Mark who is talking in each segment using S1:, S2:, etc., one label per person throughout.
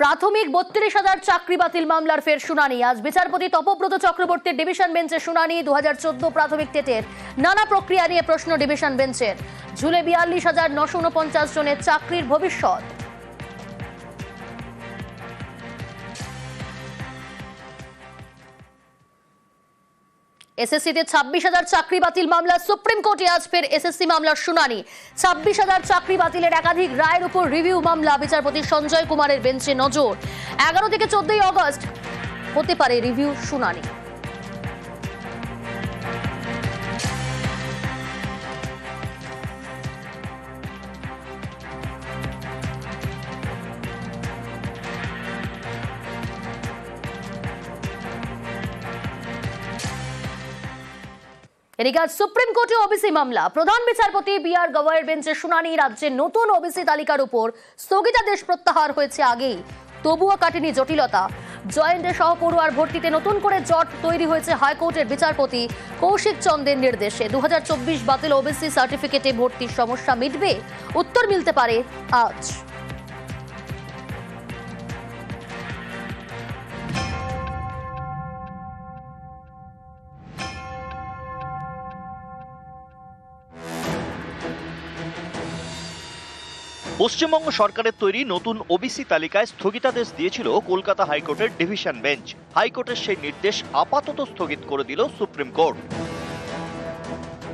S1: প্রাথমিক বত্রিশ হাজার চাকরি বাতিল মামলার ফের শুনানি। আজ বিচারপতি তপব্রত চক্রবর্তীর ডিভিশন বেঞ্চে শুনানি দু হাজার চোদ্দ প্রাথমিক টেটের। নানা প্রক্রিয়া নিয়ে প্রশ্ন ডিভিশন বেঞ্চের। ঝুলে বিয়াল্লিশ হাজার নশো উনপঞ্চাশ জনের চাকরির ভবিষ্যৎ। এসএসসিতে ছাব্বিশ হাজার চাকরি বাতিল মামলা, সুপ্রিম কোর্টে আজ ফের এসএসসি মামলার শুনানি। ছাব্বিশ হাজার চাকরি বাতিলের একাধিক রায়ের উপর রিভিউ মামলা, বিচারপতি সঞ্জয় কুমারের বেঞ্চে নজর। এগারো থেকে চোদ্দই অগস্ট হতে পারে রিভিউ শুনানি। এদিকে আজ সুপ্রিম কোর্টে ওবিসি মামলা। প্রধান বিচারপতি বি আর গভয়ের বেঞ্চে শুনানি, রাজ্যে নতুন ওবিসি তালিকার উপর স্থগিতাদেশ প্রত্যাহার হয়েছে আগেই। তবুও কাটেনি জটিলতা। জয়েন্টে সহপড়ুয়ার ভর্তিতে নতুন করে জট তৈরি হয়েছে হাইকোর্টের বিচারপতি কৌশিক চন্দ্রের নির্দেশে। দু হাজার চব্বিশ বাতিল ওবিসি সার্টিফিকেটে ভর্তির সমস্যা মিটবে, উত্তর মিলতে পারে আজ।
S2: পশ্চিমবঙ্গ সরকারের তৈরি নতুন ওবিসি তালিকায় স্থগিতাদেশ দিয়েছিল কলকাতা হাইকোর্টের ডিভিশন বেঞ্চ। হাইকোর্টের সেই নির্দেশ আপাতত স্থগিত করে দিল সুপ্রিম কোর্ট।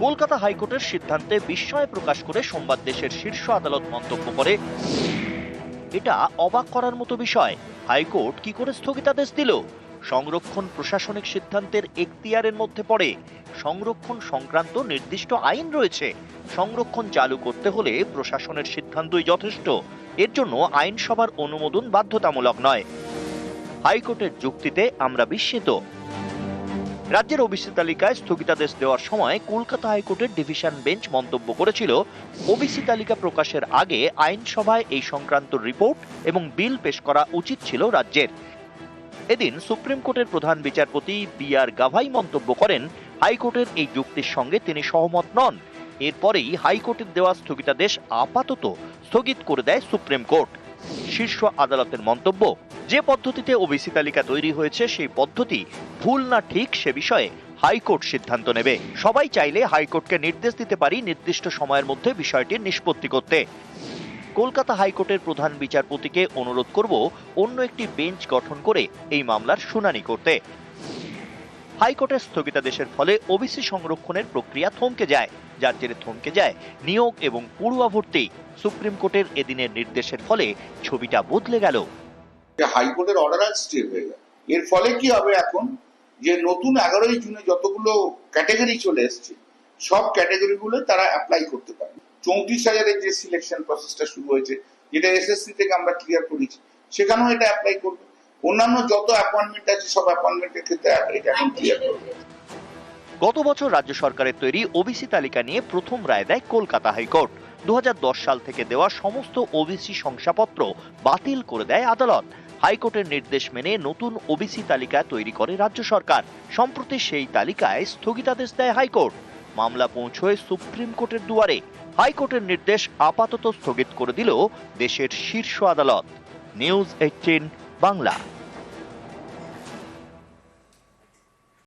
S2: কলকাতা হাইকোর্টের সিদ্ধান্তে বিস্ময় প্রকাশ করে সোমবার দেশের শীর্ষ আদালত মন্তব্য করে, এটা অবাক করার মতো বিষয়। হাইকোর্ট কি করে স্থগিতাদেশ দিল? সংরক্ষণ প্রশাসনিক সিদ্ধান্তের এখতিয়ারের মধ্যে পড়ে। সংরক্ষণ সংক্রান্ত নির্দিষ্ট আইন রয়েছে। সংরক্ষণ চালু করতে হলে প্রশাসনের সিদ্ধান্তই যথেষ্ট। এর জন্য আইনসভার অনুমোদন বাধ্যতামূলক নয়। হাইকোর্টের যুক্তিতে আমরা বিস্মিত। রাজ্যের ওবিসি তালিকায় স্থগিতাদেশ দেওয়ার সময় কলকাতা হাইকোর্টের ডিভিশন বেঞ্চ মন্তব্য করেছিল, ওবিসি তালিকা প্রকাশের আগে আইনসভায় এই সংক্রান্ত রিপোর্ট এবং বিল পেশ করা উচিত ছিল রাজ্যের। এদিন সুপ্রিম কোর্টের প্রধান বিচারপতি বি আর গাভাই মন্তব্য করেন, হাইকোর্টের এই যুক্তির সঙ্গে তিনি সহমত নন। এরপরেই হাইকোর্টের দেওয়া স্থগিতাদেশ আপাতত স্থগিত করে দেয় সুপ্রিম কোর্ট। শীর্ষ আদালতের মন্তব্য, যে পদ্ধতিতে ওবিসি তালিকা তৈরি হয়েছে, সেই পদ্ধতি ভুল না ঠিক সে বিষয়ে হাইকোর্ট সিদ্ধান্ত নেবে। সবাই চাইলে হাইকোর্টকে নির্দেশ দিতে পারি নির্দিষ্ট সময়ের মধ্যে বিষয়টির নিষ্পত্তি করতে। কলকাতা হাইকোর্টের প্রধান বিচারপতিকে অনুরোধ করব অন্য একটি বেঞ্চ গঠন করে এই মামলার শুনানি করতে। হাইকোর্টের স্থগিতাদেশের ফলে ওবিসি সংরক্ষণের প্রক্রিয়া থমকে যায়। যার জেরে থমকে যায় নিয়োগ এবং পূর্বাভর্তি সুপ্রিম কোর্টের এদিনের নির্দেশের ফলে ছবিটা বদলে গেল।
S3: হাইকোর্টের অর্ডার আজ স্টে হয়ে গেল। এর ফলে কি হবে এখন? যে নতুন এগারোই জুনে যতগুলো ক্যাটাগরি চলে এসছে, সব ক্যাটাগরি গুলো তারা অ্যাপ্লাই করতে পারবে। চৌত্রিশ হাজারের যে সিলেকশন প্রসেসটা শুরু হয়েছে, যেটা এসএসসি থেকে আমরা ক্লিয়ার করেছি, সেখানেও এটা অ্যাপ্লাই করবে। অন্যান্য যত অ্যাপয়েন্টমেন্ট আছে, সব অ্যাপয়েন্টমেন্টের ক্ষেত্রে এটা এখন ক্লিয়ার করবে।
S2: গত বছর রাজ্য সরকারের তৈরি ওবিসি তালিকা নিয়ে প্রথম রায় দেয় কলকাতা হাইকোর্ট। দু সাল থেকে দেওয়া সমস্ত ওবিসি শংসাপত্র বাতিল করে দেয় আদালত। হাইকোর্টের নির্দেশ মেনে নতুন ওবিসি তালিকা তৈরি করে রাজ্য সরকার। সম্প্রতি সেই তালিকায় স্থগিতাদেশ দেয় হাইকোর্ট। মামলা পৌঁছয় সুপ্রিম কোর্টের দুয়ারে। হাইকোর্টের নির্দেশ আপাতত স্থগিত করে দিল দেশের শীর্ষ আদালত। News eighteen Bangla.